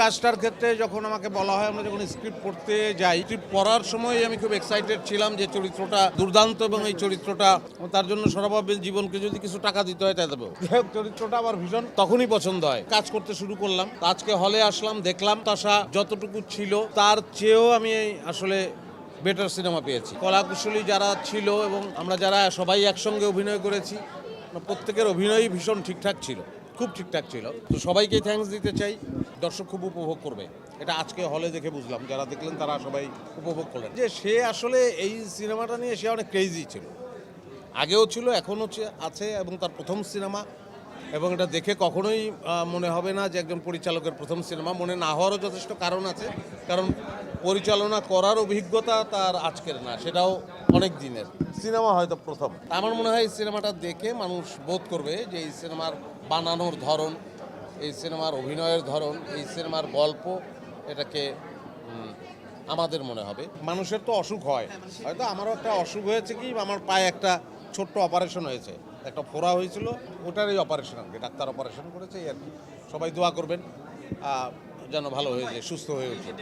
কাজটার ক্ষেত্রে যখন আমাকে বলা হয়, আমরা যখন স্ক্রিপ্ট পড়তে যাই স্ক্রিপ্ট পড়ার সময় আমি খুব এক্সাইটেড ছিলাম যে চরিত্রটা দুর্দান্ত এবং এই চরিত্রটা তার জন্য সরাবাবের জীবনকে যদি কিছু টাকা দিতে হয়, তাই দেবো। চরিত্রটা আমার ভীষণ তখনই পছন্দ হয়। কাজ করতে শুরু করলাম আজকে হলে আসলাম, দেখলাম তাসা যতটুকু ছিল, তার চেয়েও আমি আসলে বেটার সিনেমা পেয়েছি। কলাকুশলী যারা ছিল এবং আমরা যারা সবাই একসঙ্গে অভিনয় করেছি, প্রত্যেকের অভিনয়ই ভীষণ ঠিকঠাক ছিল, খুব ঠিকঠাক ছিল। তো সবাইকে থ্যাঙ্কস দিতে চাই। দর্শক খুব উপভোগ করবে। এটা আজকে হলে দেখে বুঝলাম যারা দেখলেন তারা সবাই উপভোগ করলেন। যে সে আসলে এই সিনেমাটা নিয়ে সে অনেক ক্রেজি ছিল। আগেও ছিল এখনও আছে এবং তার প্রথম সিনেমা। এবং এটা দেখে কখনোই মনে হবে না যে একজন পরিচালকের প্রথম সিনেমা। মনে না হওয়ারও যথেষ্ট কারণ আছে। কারণ পরিচালনা করার অভিজ্ঞতা তার আজকের না সেটাও অনেক দিনের। সিনেমা হয়তো প্রথম। আমার মনে হয় এই সিনেমাটা দেখে মানুষ বোধ করবে যে এই সিনেমার বানানোর ধরন এই সিনেমার অভিনয়ের ধরন, এই সিনেমার গল্প এটাকে আমাদের মনে হবে। মানুষের তো অসুখ হয়। হয়তো আমারও একটা অসুখ হয়েছে কি, আমার পায়ে একটা ছোট্ট অপারেশন হয়েছে। একটা ফোড়া হয়েছিল ওটারই অপারেশন আর কি ডাক্তার অপারেশন করেছে, এই আর কি। সবাই দোয়া করবেন যেন ভালো হয়ে যায়, সুস্থ হয়ে ওঠে